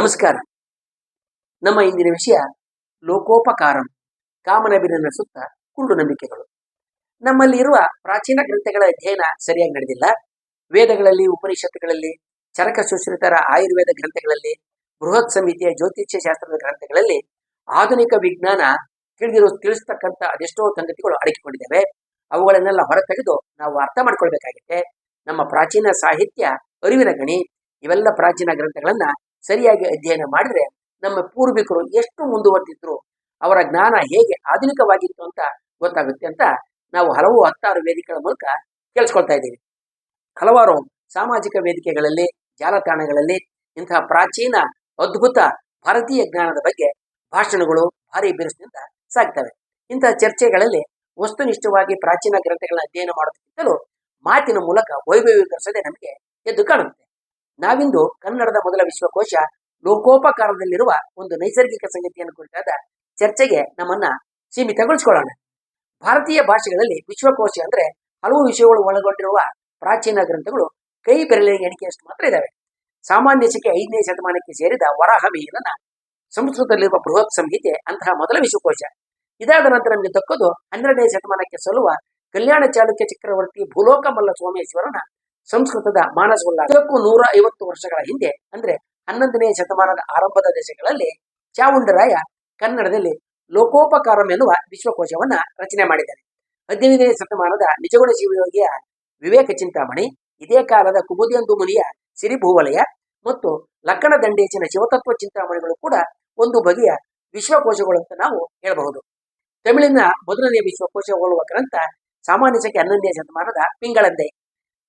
ನಮಸ್ಕಾರ. ನಮ್ಮ ಇಂದಿನ ವಿಷಯ ಲೋಕೋಪಕಾರಂ ಕಾಮನಬಿರನ ಸುತ್ತ ಕುರುಡು ನಂಬಿಕೆಗಳು. ನಮ್ಮಲ್ಲಿ ಇರುವ ಪ್ರಾಚೀನ ಗ್ರಂಥಗಳ ಅಧ್ಯಯನ ಸರಿಯಾಗಿ ನಡೆದಿಲ್ಲ. ವೇದಗಳಲ್ಲಿ, ಉಪನಿಷತ್ತುಗಳಲ್ಲಿ, ಚರಕ ಸುಶ್ರಿತರ ಆಯುರ್ವೇದ ಗ್ರಂಥಗಳಲ್ಲಿ, ಬೃಹತ್ ಸಮಿತಿಯ ಜ್ಯೋತಿಷ್ಯ ಶಾಸ್ತ್ರದ ಗ್ರಂಥಗಳಲ್ಲಿ ಆಧುನಿಕ ವಿಜ್ಞಾನ ತಿಳಿದಿರೋ, ತಿಳಿಸ್ತಕ್ಕಂಥ ಅದೆಷ್ಟೋ ಸಂಗತಿಗಳು ಅಡಗಿಕೊಂಡಿದ್ದಾವೆ. ಅವುಗಳನ್ನೆಲ್ಲ ಹೊರತೆಗೆದು ನಾವು ಅರ್ಥ ಮಾಡ್ಕೊಳ್ಬೇಕಾಗಿದೆ ನಮ್ಮ ಪ್ರಾಚೀನ ಸಾಹಿತ್ಯ, ಅರಿವಿನ ಗಣಿ, ಇವೆಲ್ಲ ಪ್ರಾಚೀನ ಗ್ರಂಥಗಳನ್ನ ಸರಿಯಾಗಿ ಅಧ್ಯಯನ ಮಾಡಿದ್ರೆ ನಮ್ಮ ಪೂರ್ವಿಕರು ಎಷ್ಟು ಮುಂದುವರೆದಿದ್ರು, ಅವರ ಜ್ಞಾನ ಹೇಗೆ ಆಧುನಿಕವಾಗಿತ್ತು ಅಂತ ಗೊತ್ತಾಗುತ್ತೆ ಅಂತ ನಾವು ಹಲವು ಹತ್ತಾರು ವೇದಿಕೆಗಳ ಮೂಲಕ ಕೇಳಿಸ್ಕೊಳ್ತಾ ಇದ್ದೀವಿ. ಹಲವಾರು ಸಾಮಾಜಿಕ ವೇದಿಕೆಗಳಲ್ಲಿ, ಜಾಲತಾಣಗಳಲ್ಲಿ ಇಂತಹ ಪ್ರಾಚೀನ, ಅದ್ಭುತ ಭಾರತೀಯ ಜ್ಞಾನದ ಬಗ್ಗೆ ಭಾಷಣಗಳು ಭಾರಿ ಬಿರುಸಿನಿಂದ ಸಾಗ್ತವೆ. ಇಂತಹ ಚರ್ಚೆಗಳಲ್ಲಿ ವಸ್ತುನಿಷ್ಠವಾಗಿ ಪ್ರಾಚೀನ ಗ್ರಂಥಗಳನ್ನ ಅಧ್ಯಯನ ಮಾಡೋದಕ್ಕಿಂತಲೂ ಮಾತಿನ ಮೂಲಕ ವೈಭವೀಕರಿಸದೆ ನಮಗೆ ಎದ್ದು ಕಾಣುತ್ತೆ. ನಾವಿಂದು ಕನ್ನಡದ ಮೊದಲ ವಿಶ್ವಕೋಶ ಲೋಕೋಪಕಾರದಲ್ಲಿರುವ ಒಂದು ನೈಸರ್ಗಿಕ ಸಂಗತಿಯನ್ನು ಕುರಿತಾದ ಚರ್ಚೆಗೆ ನಮ್ಮನ್ನ ಸೀಮಿತಗೊಳಿಸಿಕೊಳ್ಳೋಣ. ಭಾರತೀಯ ಭಾಷೆಗಳಲ್ಲಿ ವಿಶ್ವಕೋಶ ಅಂದ್ರೆ ಹಲವು ವಿಷಯಗಳು ಒಳಗೊಂಡಿರುವ ಪ್ರಾಚೀನ ಗ್ರಂಥಗಳು ಕೈ ಬೆರಳಿಗೆ ಎಣಿಕೆಯಷ್ಟು ಮಾತ್ರ ಇದ್ದಾವೆ ಸಾಮಾನ್ಯ ಶಕೆ ಐದನೇ ಶತಮಾನಕ್ಕೆ ಸೇರಿದ ವರಾಹ ಮೇಲನ ಸಂಸ್ಕೃತದಲ್ಲಿರುವ ಬೃಹತ್ ಸಂಹಿತೆ ಅಂತಹ ಮೊದಲ ವಿಶ್ವಕೋಶ. ಇದಾದ ನಂತರ ನಮಗೆ ದಕ್ಕೋದು ಹನ್ನೆರಡನೇ ಶತಮಾನಕ್ಕೆ ಸಲ್ಲುವ ಕಲ್ಯಾಣ ಚಾಲುಕ್ಯ ಚಕ್ರವರ್ತಿ ಭೂಲೋಕ ಮಲ್ಲ ಸೋಮೇಶ್ವರನ ಸಂಸ್ಕೃತದ ಮಾನಸಗೊಂಡ ಇದಕ್ಕೂ ನೂರ ಐವತ್ತು ವರ್ಷಗಳ ಹಿಂದೆ, ಅಂದ್ರೆ ಹನ್ನೊಂದನೇ ಶತಮಾನದ ಆರಂಭದ ದೇಶಗಳಲ್ಲಿ ಚಾವುಂಡರಾಯ ಕನ್ನಡದಲ್ಲಿ ಲೋಕೋಪಕಾರಂ ಎನ್ನುವ ವಿಶ್ವಕೋಶವನ್ನ ರಚನೆ ಮಾಡಿದ್ದಾರೆ. ಹದಿನೈದನೇ ಶತಮಾನದ ನಿಜಗುಣ ಶಿವಯೋಗಿಯ ವಿವೇಕ ಚಿಂತಾಮಣಿ, ಇದೇ ಕಾಲದ ಕುಬುದಿಯಂದು ಮುನಿಯ ಸಿರಿಭೂವಲಯ ಮತ್ತು ಲಕ್ಕಣ ದಂಡೇಶನ ಶಿವತತ್ವ ಚಿಂತಾಮಣಿಗಳು ಕೂಡ ಒಂದು ಬಗೆಯ ವಿಶ್ವಕೋಶಗಳು ಅಂತ ನಾವು ಹೇಳಬಹುದು. ತಮಿಳಿನ ಮೊದಲನೇ ವಿಶ್ವಕೋಶ ಹೋಲುವ ಗ್ರಂಥ ಸಾಮಾನ್ಯ ಸಂಖ್ಯೆ ಹನ್ನೊಂದನೇ ಶತಮಾನದ ಪಿಂಗಳಂದೆ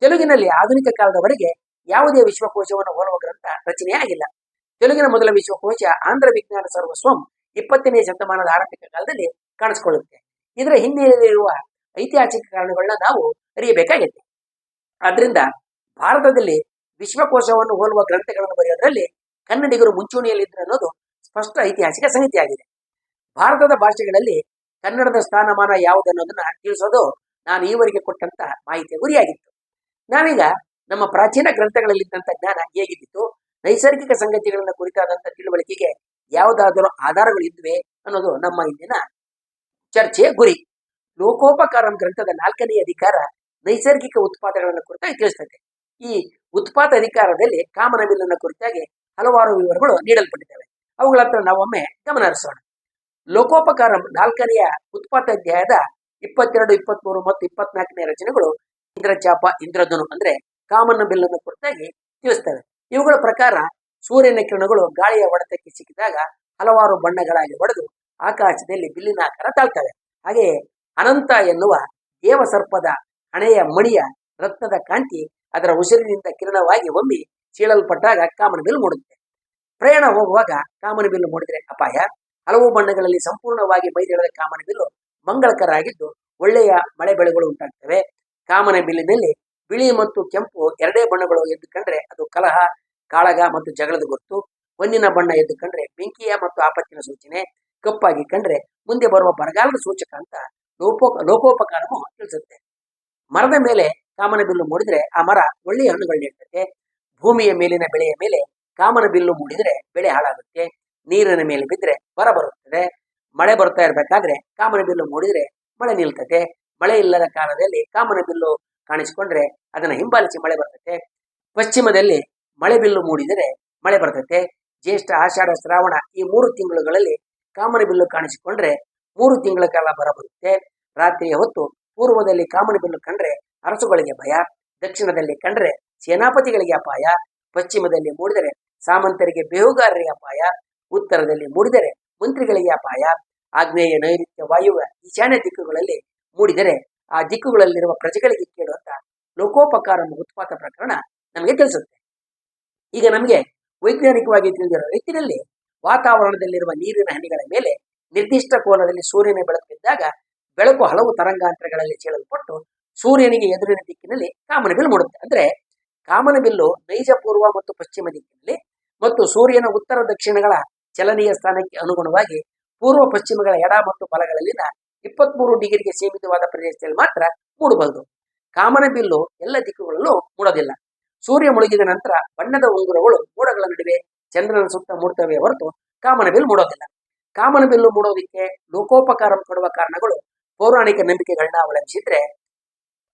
ತೆಲುಗಿನಲ್ಲಿ ಆಧುನಿಕ ಕಾಲದವರೆಗೆ ಯಾವುದೇ ವಿಶ್ವಕೋಶವನ್ನು ಹೋಲುವ ಗ್ರಂಥ ರಚನೆಯಾಗಿಲ್ಲ ತೆಲುಗಿನ ಮೊದಲ ವಿಶ್ವಕೋಶ ಆಂಧ್ರ ವಿಜ್ಞಾನ ಸರ್ವಸ್ವಂ ಇಪ್ಪತ್ತನೇ ಶತಮಾನದ ಆರಂಭಿಕ ಕಾಲದಲ್ಲಿ ಕಾಣಿಸಿಕೊಳ್ಳುತ್ತೆ. ಇದರ ಹಿನ್ನೆಲೆಯಲ್ಲಿರುವ ಐತಿಹಾಸಿಕ ಕಾರಣಗಳನ್ನ ನಾವು ಅರಿಯಬೇಕಾಗಿದೆ ಆದ್ರಿಂದ ಭಾರತದಲ್ಲಿ ವಿಶ್ವಕೋಶವನ್ನು ಹೋಲುವ ಗ್ರಂಥಗಳನ್ನು ಬರೆಯೋದ್ರಲ್ಲಿ ಕನ್ನಡಿಗರು ಮುಂಚೂಣಿಯಲ್ಲಿದ್ದರು ಅನ್ನೋದು ಸ್ಪಷ್ಟ ಐತಿಹಾಸಿಕ ಸಂಗತಿಯಾಗಿದೆ ಭಾರತದ ಭಾಷೆಗಳಲ್ಲಿ ಕನ್ನಡದ ಸ್ಥಾನಮಾನ ಯಾವುದನ್ನೋದನ್ನ ತಿಳಿಸೋದು ನಾನು ಈವರೆಗೆ ಕೊಟ್ಟಂತ ಮಾಹಿತಿಯ ಗುರಿಯಾಗಿತ್ತು. ನಾವೀಗ ನಮ್ಮ ಪ್ರಾಚೀನ ಗ್ರಂಥಗಳಲ್ಲಿದ್ದಂಥ ಜ್ಞಾನ ಹೇಗಿದ್ದಿತ್ತು? ನೈಸರ್ಗಿಕ ಸಂಗತಿಗಳನ್ನ ಕುರಿತಾದಂಥ ತಿಳುವಳಿಕೆಗೆ ಯಾವುದಾದರೂ ಆಧಾರಗಳು ಇದ್ವೆ ಅನ್ನೋದು ನಮ್ಮ ಇಂದಿನ ಚರ್ಚೆಯ ಗುರಿ. ಲೋಕೋಪಕಾರಂ ಗ್ರಂಥದ ನಾಲ್ಕನೇ ಅಧಿಕಾರ ನೈಸರ್ಗಿಕ ಉತ್ಪಾದನೆಗಳನ್ನು ಕುರಿತಾಗಿ ತಿಳಿಸ್ತದೆ. ಈ ಉತ್ಪಾದ ಅಧಿಕಾರದಲ್ಲಿ ಕಾಮನಬಿಲ್ಲನ ಕುರಿತಾಗಿ ಹಲವಾರು ವಿವರಗಳು ನೀಡಲ್ಪಟ್ಟಿದ್ದಾವೆ. ಅವುಗಳ ಹತ್ರ ನಾವೊಮ್ಮೆ ಗಮನ ಹರಿಸೋಣ. ಲೋಕೋಪಕಾರಂ ನಾಲ್ಕನೆಯ ಉತ್ಪಾದ ಅಧ್ಯಾಯದ ಇಪ್ಪತ್ತೆರಡು, ಇಪ್ಪತ್ಮೂರು ಮತ್ತು ಇಪ್ಪತ್ನಾಲ್ಕನೇ ರಚನೆಗಳು ಇಂದ್ರಚಾಪ ಇಂದ್ರಧನು ಅಂದ್ರೆ ಕಾಮನ್ನ ಬಿಲ್ಲನ್ನು ಕುರಿತಾಗಿ ತಿಳಿಸ್ತವೆ ಇವುಗಳ ಪ್ರಕಾರ ಸೂರ್ಯನ ಕಿರಣಗಳು ಗಾಳಿಯ ಹೊಡೆತಕ್ಕೆ ಸಿಕ್ಕಿದಾಗ ಹಲವಾರು ಬಣ್ಣಗಳಾಗಿ ಹೊಡೆದು ಆಕಾಶದಲ್ಲಿ ಬಿಲ್ಲಿನ ಆಕಾರ ತಾಳ್ತವೆ. ಹಾಗೆಯೇ ಅನಂತ ಎನ್ನುವ ದೇವಸರ್ಪದ ಹಣೆಯ ಮಣಿಯ ರತ್ನದ ಕಾಂತಿ ಅದರ ಉಸಿರಿನಿಂದ ಕಿರಣವಾಗಿ ಒಮ್ಮಿ ಚೀಳಲ್ಪಟ್ಟಾಗ ಕಾಮನ ಬಿಲ್ ಮೂಡುತ್ತೆ. ಪ್ರಯಾಣ ಹೋಗುವಾಗ ಕಾಮನ ಬಿಲ್ಲು ಮೂಡಿದ್ರೆ ಅಪಾಯ. ಹಲವು ಬಣ್ಣಗಳಲ್ಲಿ ಸಂಪೂರ್ಣವಾಗಿ ಮೈದೆಳೆದ ಕಾಮನ ಬಿಲ್ಲು ಮಂಗಳಕರ ಆಗಿದ್ದು ಒಳ್ಳೆಯ ಮಳೆ ಬೆಳೆಗಳು ಉಂಟಾಗ್ತವೆ. ಕಾಮನ ಬಿಲ್ಲಿನಲ್ಲಿ ಬಿಳಿ ಮತ್ತು ಕೆಂಪು ಎರಡೇ ಬಣ್ಣಗಳು ಎದ್ದು ಕಂಡ್ರೆ ಅದು ಕಲಹ, ಕಾಳಗ ಮತ್ತು ಜಗಳದ ಗುರುತು. ಹೊನ್ನಿನ ಬಣ್ಣ ಎದ್ದು ಕಂಡ್ರೆ ಬೆಂಕಿಯ ಮತ್ತು ಆಪತ್ತಿನ ಸೂಚನೆ. ಕಪ್ಪಾಗಿ ಕಂಡ್ರೆ ಮುಂದೆ ಬರುವ ಬರಗಾಲದ ಸೂಚಕ ಅಂತ ಲೋಪೋ, ಲೋಕೋಪಕಾರವು ತಿಳಿಸುತ್ತೆ. ಮರದ ಮೇಲೆ ಕಾಮನ ಬಿಲ್ಲು ಮೂಡಿದ್ರೆ ಆ ಮರ ಒಳ್ಳೆಯ ಹಣ್ಣುಗಳು ನೀಡುತ್ತೆ ಭೂಮಿಯ ಮೇಲಿನ ಬೆಳೆಯ ಮೇಲೆ ಕಾಮನ ಬಿಲ್ಲು ಮೂಡಿದ್ರೆ ಬೆಳೆ ಹಾಳಾಗುತ್ತೆ. ನೀರಿನ ಮೇಲೆ ಬಿದ್ದರೆ ಬರ ಬರುತ್ತದೆ. ಮಳೆ ಬರ್ತಾ ಇರಬೇಕಾದ್ರೆ ಕಾಮನ ಬಿಲ್ಲು ಮೂಡಿದ್ರೆ ಮಳೆ ನಿಲ್ತದೆ. ಮಳೆ ಇಲ್ಲದ ಕಾಲದಲ್ಲಿ ಕಾಮನ ಬಿಲ್ಲು ಕಾಣಿಸಿಕೊಂಡ್ರೆ ಅದನ್ನ ಹಿಂಬಾಲಿಸಿ ಮಳೆ ಬರ್ತದೆ ಪಶ್ಚಿಮದಲ್ಲಿ ಮಳೆ ಬಿಲ್ಲು ಮೂಡಿದರೆ ಮಳೆ ಬರ್ತತೆ. ಜ್ಯೇಷ್ಠ, ಆಷಾಢ, ಶ್ರಾವಣ ಈ ಮೂರು ತಿಂಗಳುಗಳಲ್ಲಿ ಕಾಮನ ಬಿಲ್ಲು ಕಾಣಿಸಿಕೊಂಡ್ರೆ ಮೂರು ತಿಂಗಳ ಕಾಲ ಬರ ಬರುತ್ತೆ ರಾತ್ರಿಯ ಹೊತ್ತು ಪೂರ್ವದಲ್ಲಿ ಕಾಮನ ಬಿಲ್ಲು ಕಂಡ್ರೆ ಅರಸುಗಳಿಗೆ ಭಯ, ದಕ್ಷಿಣದಲ್ಲಿ ಕಂಡ್ರೆ ಸೇನಾಪತಿಗಳಿಗೆ ಅಪಾಯ, ಪಶ್ಚಿಮದಲ್ಲಿ ಮೂಡಿದರೆ ಸಾಮಂತರಿಗೆ ಬೇಹುಗಾರರಿಗೆ ಅಪಾಯ, ಉತ್ತರದಲ್ಲಿ ಮೂಡಿದರೆ ಮಂತ್ರಿಗಳಿಗೆ ಅಪಾಯ. ಆಗ್ನೇಯ ನೈಋತ್ಯ ವಾಯುವ್ಯ ಈಶಾನ್ಯ ದಿಕ್ಕುಗಳಲ್ಲಿ ಮೂಡಿದರೆ ಆ ದಿಕ್ಕುಗಳಲ್ಲಿರುವ ಪ್ರಜೆಗಳಿಗೆ ಕೇಳುವಂತ ಲೋಕೋಪಕಾರ ಉತ್ಪಾತ ಪ್ರಕರಣ ನಮಗೆ ತಿಳಿಸುತ್ತೆ. ಈಗ ನಮಗೆ ವೈಜ್ಞಾನಿಕವಾಗಿ ತಿಳಿದಿರುವ ರೀತಿಯಲ್ಲಿ ವಾತಾವರಣದಲ್ಲಿರುವ ನೀರಿನ ಹನಿಗಳ ಮೇಲೆ ನಿರ್ದಿಷ್ಟ ಕೋನದಲ್ಲಿ ಸೂರ್ಯನ ಬೆಳಕು ಬಿದ್ದಾಗ ಬೆಳಕು ಹಲವು ತರಂಗಾಂತರಗಳಲ್ಲಿ ಚೇಳಲ್ಪಟ್ಟು ಸೂರ್ಯನಿಗೆ ಎದುರಿನ ದಿಕ್ಕಿನಲ್ಲಿ ಕಾಮನಬಿಲ್ಲು ಮೂಡುತ್ತೆ. ಅಂದ್ರೆ ಕಾಮನಬಿಲ್ಲು ನೈಜ ಪೂರ್ವ ಮತ್ತು ಪಶ್ಚಿಮ ದಿಕ್ಕಿನಲ್ಲಿ ಮತ್ತು ಸೂರ್ಯನ ಉತ್ತರ ದಕ್ಷಿಣಗಳ ಚಲನೀಯ ಸ್ಥಾನಕ್ಕೆ ಅನುಗುಣವಾಗಿ ಪೂರ್ವ ಪಶ್ಚಿಮಗಳ ಎಡ ಮತ್ತು ಬಲಗಳಲ್ಲಿನ ಇಪ್ಪತ್ಮೂರು ಡಿಗ್ರಿಗೆ ಸೀಮಿತವಾದ ಪ್ರದೇಶದಲ್ಲಿ ಮಾತ್ರ ಮೂಡಬಹುದು ಕಾಮನ ಬಿಲ್ಲು ಎಲ್ಲ ದಿಕ್ಕುಗಳಲ್ಲೂ ಮೂಡೋದಿಲ್ಲ. ಸೂರ್ಯ ಮುಳುಗಿದ ನಂತರ ಬಣ್ಣದ ಉಂಗುರಗಳು ಮೂಡಗಳ ನಡುವೆ ಚಂದ್ರನ ಸುತ್ತ ಮೂಡ್ತವೆ ಹೊರತು ಕಾಮನ ಬಿಲ್ ಮೂಡೋದಿಲ್ಲ. ಕಾಮನಬಿಲ್ಲು ಮೂಡೋದಕ್ಕೆ ಲೋಕೋಪಕಾರ ಕೊಡುವ ಕಾರಣಗಳು ಪೌರಾಣಿಕ ನಂಬಿಕೆಗಳನ್ನ ಅವಲಂಬಿಸಿದ್ರೆ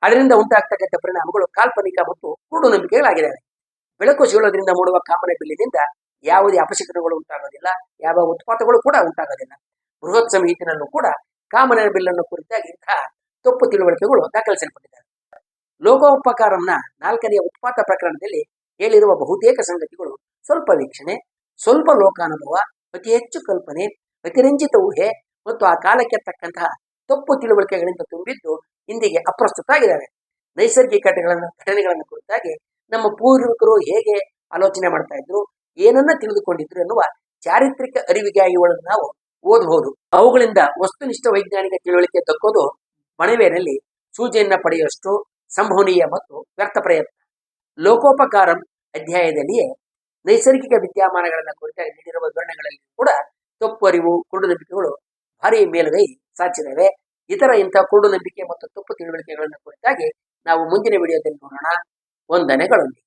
ಅದರಿಂದ ಉಂಟಾಗ್ತಕ್ಕಂಥ ಪರಿಣಾಮಗಳು ಕಾಲ್ಪನಿಕ ಮತ್ತು ಕೂಡು ನಂಬಿಕೆಗಳಾಗಿದ್ದಾವೆ. ಬೆಳಕು ಸೀಳೋದ್ರಿಂದ ಮೂಡುವ ಕಾಮನ ಬಿಲ್ಲಿನಿಂದ ಯಾವುದೇ ಅಪಶಕನಗಳು ಉಂಟಾಗೋದಿಲ್ಲ, ಯಾವ ಉತ್ಪಾತಗಳು ಕೂಡ ಉಂಟಾಗೋದಿಲ್ಲ. ಬೃಹತ್ ಸಂಹಿತಿನಲ್ಲೂ ಕೂಡ ಕಾಮನ ಬಿಲ್ಲನ್ನು ಕುರಿತಾಗಿ ಇಂತಹ ತಪ್ಪು ತಿಳುವಳಿಕೆಗಳು ದಾಖಲಿಸಲ್ಪಟ್ಟಿದ್ದಾರೆ ಲೋಕೋಪಕಾರಂನ ನಾಲ್ಕನೆಯ ಉತ್ಪಾತ ಪ್ರಕರಣದಲ್ಲಿ ಹೇಳಿರುವ ಬಹುತೇಕ ಸಂಗತಿಗಳು ಸ್ವಲ್ಪ ವೀಕ್ಷಣೆ, ಸ್ವಲ್ಪ ಲೋಕಾನುಭವ, ಅತಿ ಹೆಚ್ಚು ಕಲ್ಪನೆ ಅತಿರಂಜಿತ ಊಹೆ ಮತ್ತು ಆ ಕಾಲಕ್ಕೆ ತಕ್ಕಂತಹ ತಪ್ಪು ತಿಳುವಳಿಕೆಗಳಿಂದ ತುಂಬಿದ್ದು ಇಂದಿಗೆ ಅಪ್ರಸ್ತುತ ಆಗಿದ್ದಾವೆ. ನೈಸರ್ಗಿಕ ಘಟನೆಗಳನ್ನು ಕುರಿತಾಗಿ ನಮ್ಮ ಪೂರ್ವಿಕರು ಹೇಗೆ ಆಲೋಚನೆ ಮಾಡ್ತಾ ಇದ್ರು, ಏನನ್ನ ತಿಳಿದುಕೊಂಡಿದ್ರು ಎನ್ನುವ ಚಾರಿತ್ರಿಕ ಅರಿವಿಗಾಗಿ ಇವುಗಳನ್ನು ನಾವು ಓದಬಹುದು ಅವುಗಳಿಂದ ವಸ್ತುನಿಷ್ಠ ವೈಜ್ಞಾನಿಕ ತಿಳುವಳಿಕೆ ದಕ್ಕೋದು ಮಣವೇನಲ್ಲಿ ಸೂಜೆಯನ್ನ ಪಡೆಯುವಷ್ಟು ಸಂಭವನೀಯ ಮತ್ತು ವ್ಯರ್ಥ ಪ್ರಯತ್ನ. ಲೋಕೋಪಕಾರಂ ಅಧ್ಯಾಯದಲ್ಲಿಯೇ ನೈಸರ್ಗಿಕ ವಿದ್ಯಮಾನಗಳನ್ನು ಕುರಿತಾಗಿ ನೀಡಿರುವ ವಿವರಣೆಗಳಲ್ಲಿ ಕೂಡ ತಪ್ಪು ಅರಿವು ಕುರುಡು ನಂಬಿಕೆಗಳು ಭಾರಿ ಮೇಲುಗೈ ಸಾಚಿದವೆ. ಇತರ ಇಂತಹ ಕುರುಡು ನಂಬಿಕೆ ಮತ್ತು ತಪ್ಪು ತಿಳುವಳಿಕೆಗಳನ್ನು ಕುರಿತಾಗಿ ನಾವು ಮುಂದಿನ ವಿಡಿಯೋದಲ್ಲಿ ನೋಡೋಣ. ವಂದನೆಗಳೊಂದಿಗೆ